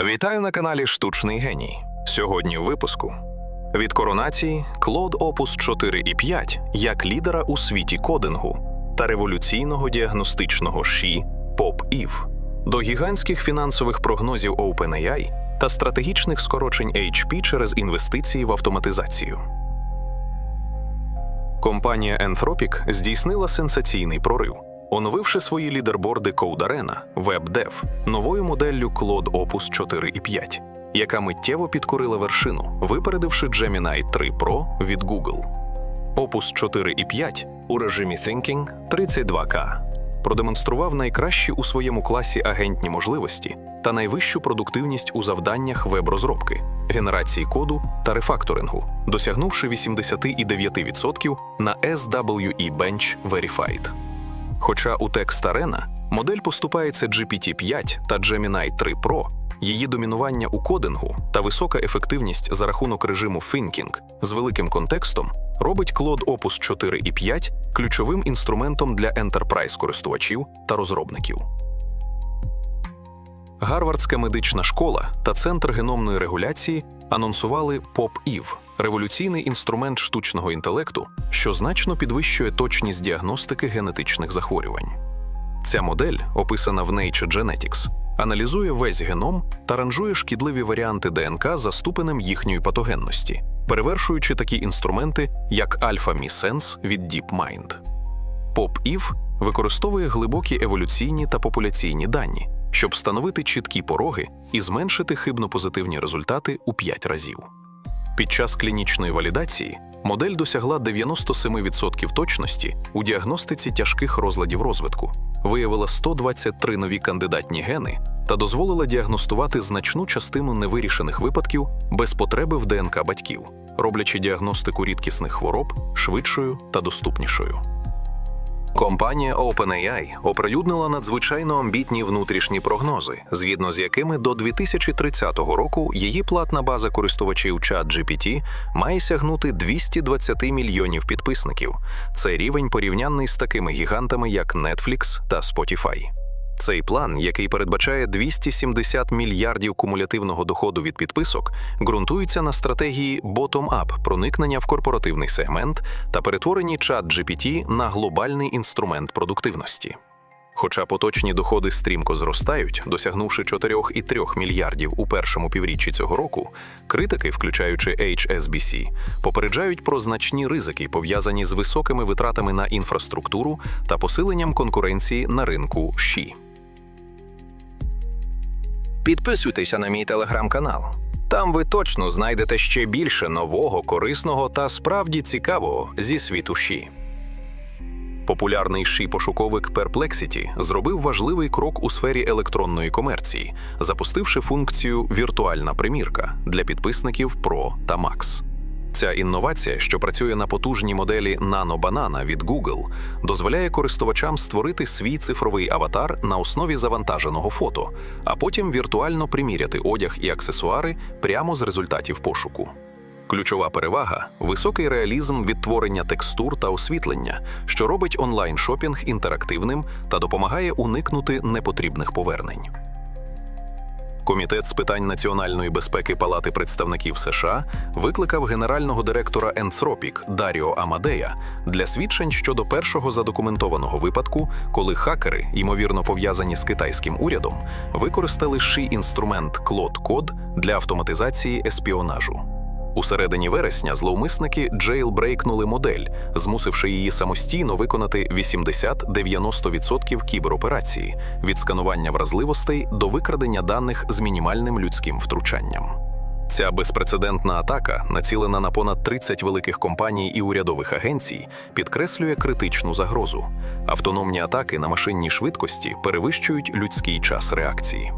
Вітаю на каналі Штучний геній. Сьогодні у випуску від коронації Клод Опус 4 і 5 як лідера у світі кодингу та революційного діагностичного ШІ Ів до гігантських фінансових прогнозів OpenAI та стратегічних скорочень HP через інвестиції в автоматизацію. Компанія Anthropic здійснила сенсаційний прорив, оновивши свої лідерборди Code Arena, WebDev новою моделлю Claude Opus 4 і 5, яка миттєво підкорила вершину, випередивши Gemini 3 Pro від Google. Opus 4 і 5 у режимі Thinking 32K продемонстрував найкращі у своєму класі агентні можливості та найвищу продуктивність у завданнях веб-розробки, генерації коду та рефакторингу, досягнувши 89% на SWE Bench Verified. Хоча у Text Arena модель поступається GPT-5 та Gemini 3 Pro, її домінування у кодингу та висока ефективність за рахунок режиму Thinking з великим контекстом робить Claude Opus 4 і 5 ключовим інструментом для enterprise користувачів та розробників. Гарвардська медична школа та Центр геномної регуляції анонсували PopEve – революційний інструмент штучного інтелекту, що значно підвищує точність діагностики генетичних захворювань. Ця модель, описана в Nature Genetics, аналізує весь геном та ранжує шкідливі варіанти ДНК за ступенем їхньої патогенності, перевершуючи такі інструменти, як Alpha Sense від DeepMind. PopEve використовує глибокі еволюційні та популяційні дані, щоб встановити чіткі пороги і зменшити хибно-позитивні результати у 5 разів. Під час клінічної валідації модель досягла 97% точності у діагностиці тяжких розладів розвитку, виявила 123 нові кандидатні гени та дозволила діагностувати значну частину невирішених випадків без потреби в ДНК батьків, роблячи діагностику рідкісних хвороб швидшою та доступнішою. Компанія OpenAI оприлюднила надзвичайно амбітні внутрішні прогнози, згідно з якими до 2030 року її платна база користувачів ChatGPT має сягнути 220 мільйонів підписників. Це рівень порівнянний з такими гігантами, як Netflix та Spotify. Цей план, який передбачає 270 мільярдів кумулятивного доходу від підписок, ґрунтується на стратегії bottom-up проникнення в корпоративний сегмент та перетворенні чат GPT на глобальний інструмент продуктивності. Хоча поточні доходи стрімко зростають, досягнувши 4,3 мільярдів у першому півріччі цього року, критики, включаючи HSBC, попереджають про значні ризики, пов'язані з високими витратами на інфраструктуру та посиленням конкуренції на ринку ШІ. Підписуйтеся на мій телеграм-канал. Там ви точно знайдете ще більше нового, корисного та справді цікавого зі світу ШІ. Популярний ші-пошуковик Perplexity зробив важливий крок у сфері електронної комерції, запустивши функцію Віртуальна примірка для підписників Pro та Max. Ця інновація, що працює на потужній моделі Nano Banana від Google, дозволяє користувачам створити свій цифровий аватар на основі завантаженого фото, а потім віртуально приміряти одяг і аксесуари прямо з результатів пошуку. Ключова перевага високий реалізм відтворення текстур та освітлення, що робить онлайн шопінг інтерактивним та допомагає уникнути непотрібних повернень. Комітет з питань національної безпеки Палати представників США викликав генерального директора Anthropic Даріо Амадея для свідчень щодо першого задокументованого випадку, коли хакери, ймовірно пов'язані з китайським урядом, використали ши інструмент Клод Код для автоматизації еспіонажу. У середині вересня зловмисники джейлбрейкнули модель, змусивши її самостійно виконати 80-90% кібероперації від сканування вразливостей до викрадення даних з мінімальним людським втручанням. Ця безпрецедентна атака, націлена на понад 30 великих компаній і урядових агенцій, підкреслює критичну загрозу. Автономні атаки на машинній швидкості перевищують людський час реакції.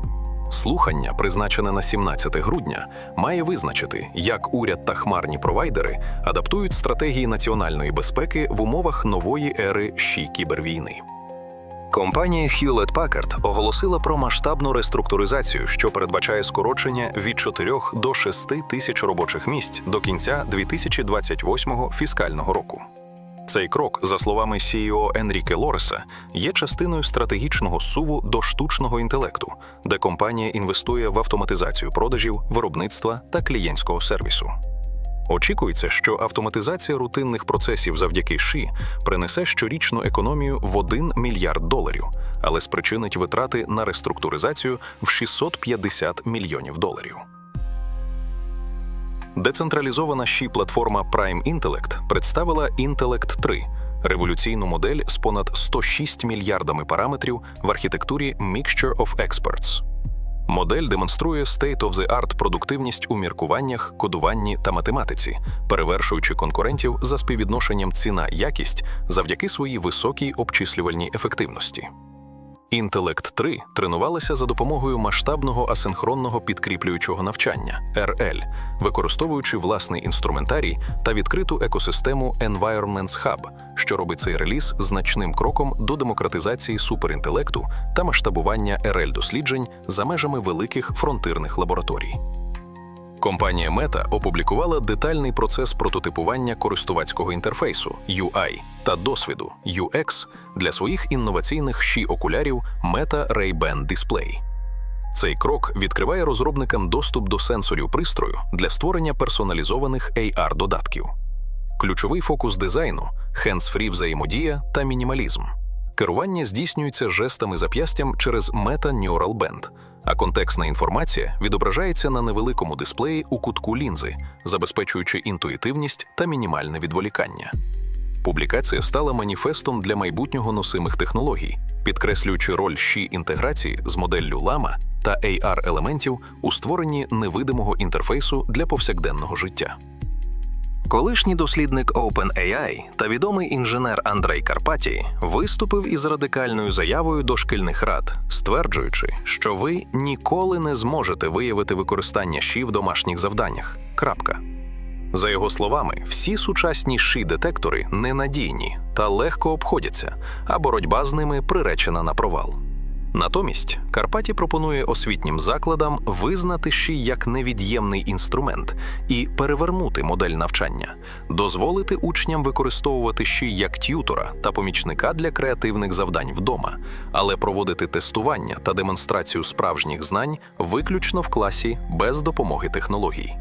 Слухання, призначене на 17 грудня, має визначити, як уряд та хмарні провайдери адаптують стратегії національної безпеки в умовах нової ери щі кібервійни. Компанія Hewlett Packard оголосила про масштабну реструктуризацію, що передбачає скорочення від 4 до 6 тисяч робочих місць до кінця 2028 фіскального року. Цей крок, за словами CEO Енріке Лореса, є частиною стратегічного суву до штучного інтелекту, де компанія інвестує в автоматизацію продажів, виробництва та клієнтського сервісу. Очікується, що автоматизація рутинних процесів завдяки ШІ принесе щорічну економію в 1 мільярд доларів, але спричинить витрати на реструктуризацію в 650 мільйонів доларів. Децентралізована ші платформа Prime Intellect представила Intellect 3 революційну модель з понад 106 мільярдами параметрів в архітектурі Mixture of Experts. Модель демонструє state-of-the-art продуктивність у міркуваннях, кодуванні та математиці, перевершуючи конкурентів за співвідношенням ціна-якість завдяки своїй високій обчислювальній ефективності. Інтелект 3 тренувалася за допомогою масштабного асинхронного підкріплюючого навчання RL, використовуючи власний інструментарій та відкриту екосистему Environments Hub, що робить цей реліз значним кроком до демократизації суперінтелекту та масштабування RL досліджень за межами великих фронтирних лабораторій. Компанія Meta опублікувала детальний процес прототипування користувацького інтерфейсу UI та досвіду UX для своїх інноваційних щі окулярів Meta Ray-Ban Display. Цей крок відкриває розробникам доступ до сенсорів пристрою для створення персоналізованих AR-додатків. Ключовий фокус дизайну hands-free взаємодія та мінімалізм. Керування здійснюється жестами зап'ястям через Meta Neural Band, а контекстна інформація відображається на невеликому дисплеї у кутку лінзи, забезпечуючи інтуїтивність та мінімальне відволікання. Публікація стала маніфестом для майбутнього носимих технологій, підкреслюючи роль щі інтеграції з моделлю лама та AR-елементів у створенні невидимого інтерфейсу для повсякденного життя. Колишній дослідник OpenAI та відомий інженер Андрей Карпатій виступив із радикальною заявою до шкільних рад, стверджуючи, що ви ніколи не зможете виявити використання ШІ в домашніх завданнях. Крапка. За його словами, всі сучасні ші-детектори ненадійні та легко обходяться, а боротьба з ними приречена на провал. Натомість Карпаті пропонує освітнім закладам визнати ШІ як невід'ємний інструмент і перевернути модель навчання, дозволити учням використовувати ШІ як т'ютора та помічника для креативних завдань вдома, але проводити тестування та демонстрацію справжніх знань виключно в класі без допомоги технологій.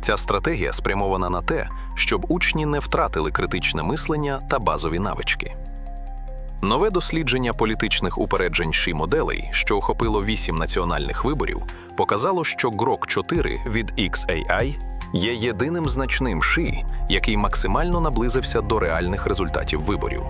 Ця стратегія спрямована на те, щоб учні не втратили критичне мислення та базові навички. Нове дослідження політичних упереджень ші моделей, що охопило вісім національних виборів, показало, що Grok 4 від XAI є єдиним значним ші, який максимально наблизився до реальних результатів виборів.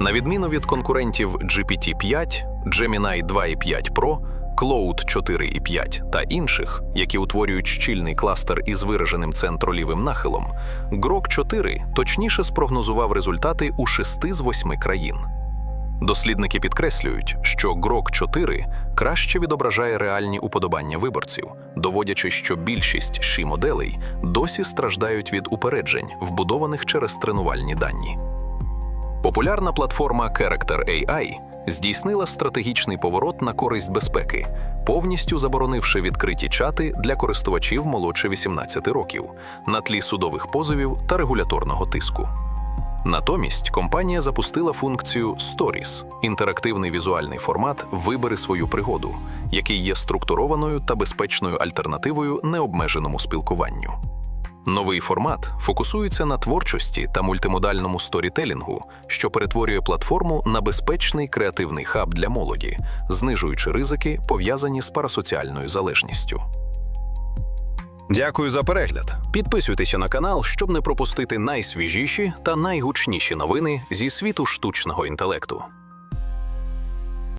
На відміну від конкурентів GPT-5, Gemini 2.5 Pro, Cloud 4.5 та інших, які утворюють щільний кластер із вираженим центролівим нахилом, Grok 4 точніше спрогнозував результати у 6 з 8 країн. Дослідники підкреслюють, що Grok 4 краще відображає реальні уподобання виборців, доводячи, що більшість ші моделей досі страждають від упереджень, вбудованих через тренувальні дані. Популярна платформа Character AI здійснила стратегічний поворот на користь безпеки, повністю заборонивши відкриті чати для користувачів молодше 18 років на тлі судових позовів та регуляторного тиску. Натомість компанія запустила функцію Stories – інтерактивний візуальний формат Вибери свою пригоду, який є структурованою та безпечною альтернативою необмеженому спілкуванню. Новий формат фокусується на творчості та мультимодальному сторітелінгу, що перетворює платформу на безпечний креативний хаб для молоді, знижуючи ризики, пов'язані з парасоціальною залежністю. Дякую за перегляд. Підписуйтеся на канал, щоб не пропустити найсвіжіші та найгучніші новини зі світу штучного інтелекту.